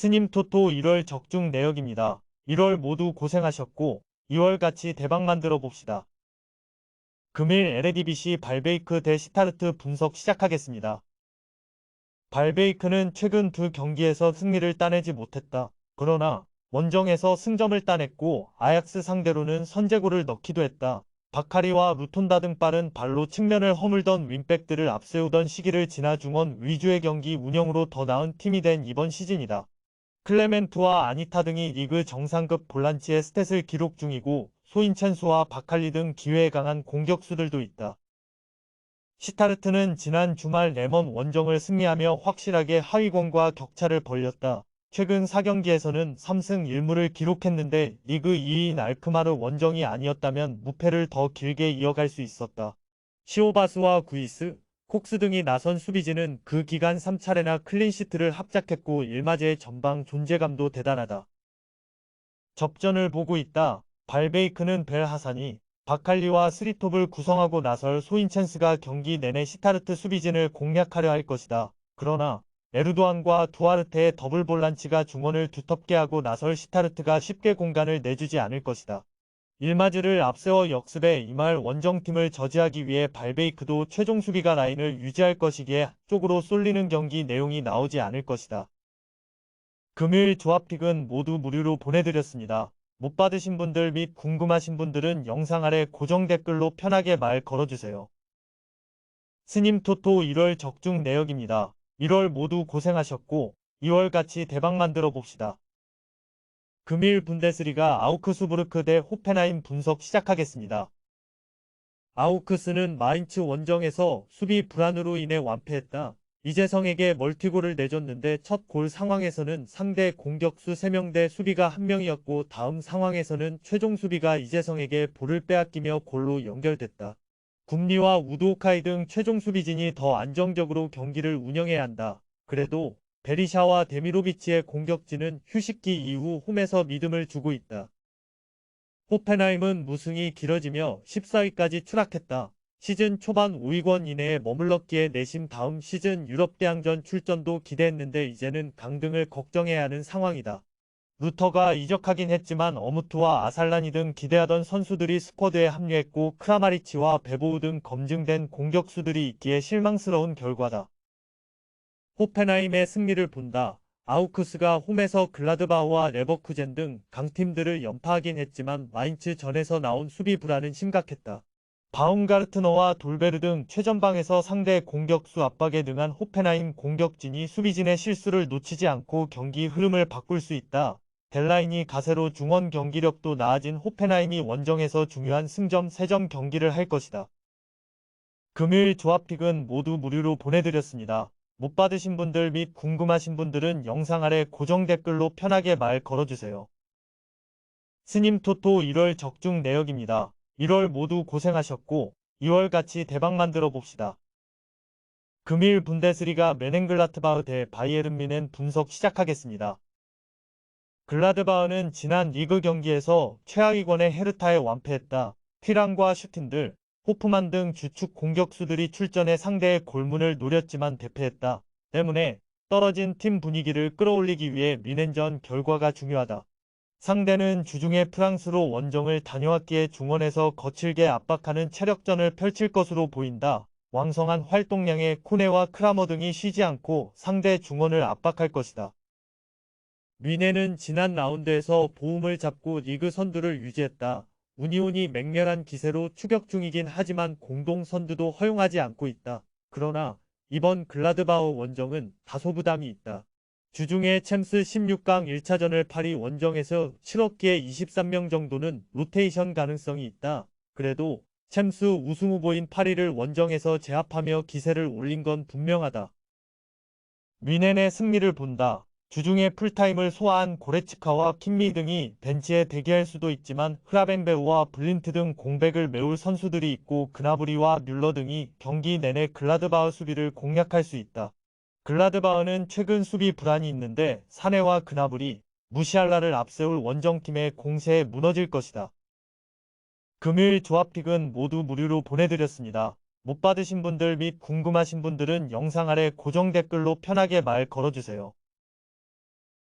스님 토토 1월 적중 내역입니다. 1월 모두 고생하셨고 2월 같이 대박 만들어 봅시다. 금일 LADBC 발베이크 대 시타르트 분석 시작하겠습니다. 발베이크는 최근 두 경기에서 승리를 따내지 못했다. 그러나 원정에서 승점을 따냈고 아약스 상대로는 선제골을 넣기도 했다. 바카리와 루톤다 등 빠른 발로 측면을 허물던 윙백들을 앞세우던 시기를 지나 중원 위주의 경기 운영으로 더 나은 팀이 된 이번 시즌이다. 클레멘트와 아니타 등이 리그 정상급 볼란치의 스탯을 기록 중이고 소인첸수와 바칼리 등 기회에 강한 공격수들도 있다. 시타르트는 지난 주말 레먼 원정을 승리하며 확실하게 하위권과 격차를 벌렸다. 최근 4경기에서는 3승 1무를 기록했는데 리그 2위인 알크마르 원정이 아니었다면 무패를 더 길게 이어갈 수 있었다. 시오바스와 구이스, 콕스 등이 나선 수비진은 그 기간 3차례나 클린시트를 합작했고 일마제의 전방 존재감도 대단하다. 접전을 보고 있다. 발베이크는 벨 하산이 바칼리와 스리톱을 구성하고 나설 소인첸스가 경기 내내 시타르트 수비진을 공략하려 할 것이다. 그러나 에르도안과 두아르테의 더블 볼란치가 중원을 두텁게 하고 나설 시타르트가 쉽게 공간을 내주지 않을 것이다. 일마즈를 앞세워 역습에 임할 원정팀을 저지하기 위해 발베이크도 최종 수비가 라인을 유지할 것이기에 쪽으로 쏠리는 경기 내용이 나오지 않을 것이다. 금요일 조합픽은 모두 무료로 보내드렸습니다. 못 받으신 분들 및 궁금하신 분들은 영상 아래 고정 댓글로 편하게 말 걸어주세요. 스님 토토 1월 적중 내역입니다. 1월 모두 고생하셨고 2월 같이 대박 만들어 봅시다. 금일 분데스리가 아우크스부르크 대 호펜하임 분석 시작하겠습니다. 아우크스는 마인츠 원정에서 수비 불안으로 인해 완패했다. 이재성에게 멀티골을 내줬는데 첫 골 상황에서는 상대 공격수 3명 대 수비가 1명이었고 다음 상황에서는 최종 수비가 이재성에게 볼을 빼앗기며 골로 연결됐다. 국리와 우드오카이 등 최종 수비진이 더 안정적으로 경기를 운영해야 한다. 그래도 베리샤와 데미로비치의 공격진은 휴식기 이후 홈에서 믿음을 주고 있다. 호펜하임은 무승이 길어지며 14위까지 추락했다. 시즌 초반 5위권 이내에 머물렀기에 내심 다음 시즌 유럽대항전 출전도 기대했는데 이제는 강등을 걱정해야 하는 상황이다. 루터가 이적하긴 했지만 어무트와 아살라니 등 기대하던 선수들이 스쿼드에 합류했고 크라마리치와 베보우 등 검증된 공격수들이 있기에 실망스러운 결과다. 호펜하임의 승리를 본다. 아우크스가 홈에서 글라드바우와 레버쿠젠 등 강팀들을 연파하긴 했지만 마인츠 전에서 나온 수비 불안은 심각했다. 바움가르트너와 돌베르 등 최전방에서 상대 공격수 압박에 능한 호펜하임 공격진이 수비진의 실수를 놓치지 않고 경기 흐름을 바꿀 수 있다. 델라인이 가세로 중원 경기력도 나아진 호펜하임이 원정에서 중요한 승점 3점 경기를 할 것이다. 금요일 조합픽은 모두 무료로 보내드렸습니다. 못 받으신 분들 및 궁금하신 분들은 영상 아래 고정 댓글로 편하게 말 걸어주세요. 스님 토토 1월 적중 내역입니다. 1월 모두 고생하셨고 2월 같이 대박 만들어 봅시다. 금일 분데스리가 메넨글라트바흐 대 바이에른 미넨 분석 시작하겠습니다. 글라드바흐는 지난 리그 경기에서 최하위권의 헤르타에 완패했다. 피랑과 슈틴들, 호프만 등 주축 공격수들이 출전해 상대의 골문을 노렸지만 대패했다. 때문에 떨어진 팀 분위기를 끌어올리기 위해 미넨전 결과가 중요하다. 상대는 주중에 프랑스로 원정을 다녀왔기에 중원에서 거칠게 압박하는 체력전을 펼칠 것으로 보인다. 왕성한 활동량의 코네와 크라머 등이 쉬지 않고 상대 중원을 압박할 것이다. 미네는 지난 라운드에서 보움을 잡고 리그 선두를 유지했다. 우니온이 맹렬한 기세로 추격 중이긴 하지만 공동 선두도 허용하지 않고 있다. 그러나 이번 글라드바우 원정은 다소 부담이 있다. 주중에 챔스 16강 1차전을 파리 원정에서 치렀기에 23명 정도는 로테이션 가능성이 있다. 그래도 챔스 우승 후보인 파리를 원정에서 제압하며 기세를 올린 건 분명하다. 미넨의 승리를 본다. 주중에 풀타임을 소화한 고레츠카와 킴미 등이 벤치에 대기할 수도 있지만 흐라벤베우와 블린트 등 공백을 메울 선수들이 있고 그나브리와 뮬러 등이 경기 내내 글라드바흐 수비를 공략할 수 있다. 글라드바흐는 최근 수비 불안이 있는데 사네와 그나브리, 무시알라를 앞세울 원정팀의 공세에 무너질 것이다. 금요일 조합픽은 모두 무료로 보내드렸습니다. 못 받으신 분들 및 궁금하신 분들은 영상 아래 고정 댓글로 편하게 말 걸어주세요.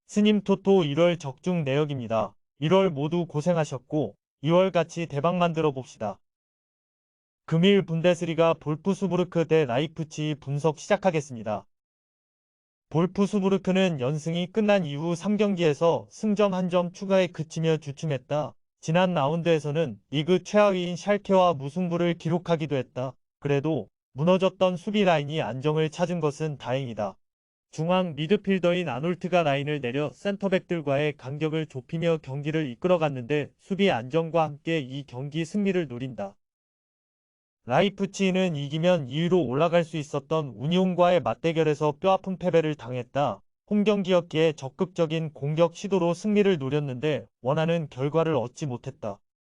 스님 토토 1월 적중 내역입니다. 1월 모두 고생하셨고 2월 같이 대박 만들어 봅시다. 금일 분데스리가 볼프수부르크 대 라이프치 분석 시작하겠습니다. 볼프수부르크는 연승이 끝난 이후 3경기에서 승점 1점 추가에 그치며 주춤했다. 지난 라운드에서는 리그 최하위인 샬케와 무승부를 기록하기도 했다. 그래도 무너졌던 수비 라인이 안정을 찾은 것은 다행이다. 중앙 미드필더인 아놀트가 라인을 내려 센터백들과의 간격을 좁히며 경기를 이끌어갔는데 수비 안정과 함께 이 경기 승리를 노린다. 라이프치히는 이기면 2위로 올라갈 수 있었던 운용과의 맞대결에서 뼈아픈 패배를 당했다. 홈경기였기에 적극적인 공격 시도로 승리를 노렸는데 원하는 결과를 얻지 못했다.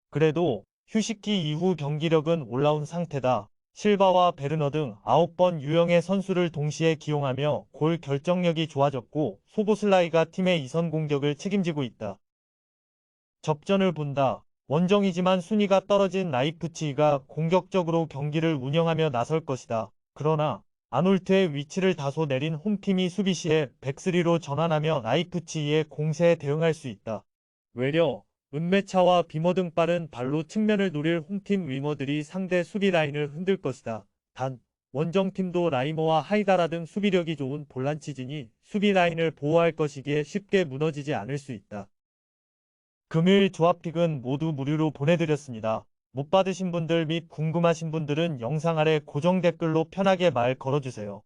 그래도 휴식기 이후 경기력은 올라온 상태다. 실바와 베르너 등 9번 유형의 선수를 동시에 기용하며 골 결정력이 좋아졌고 소보슬라이가 팀의 이선 공격을 책임지고 있다. 접전을 본다. 원정이지만 순위가 떨어진 라이프치히가 공격적으로 경기를 운영하며 나설 것이다. 그러나 아놀트의 위치를 다소 내린 홈팀이 수비 시에 백스리로 전환하며 라이프치히의 공세에 대응할 수 있다. 외려 은메차와 비머 등 빠른 발로 측면을 노릴 홈팀 위머들이 상대 수비 라인을 흔들 것이다. 단 원정팀도 라이머와 하이다라 등 수비력이 좋은 볼란치진이 수비 라인을 보호할 것이기에 쉽게 무너지지 않을 수 있다. 금요일 조합픽은 모두 무료로 보내드렸습니다. 못 받으신 분들 및 궁금하신 분들은 영상 아래 고정 댓글로 편하게 말 걸어주세요.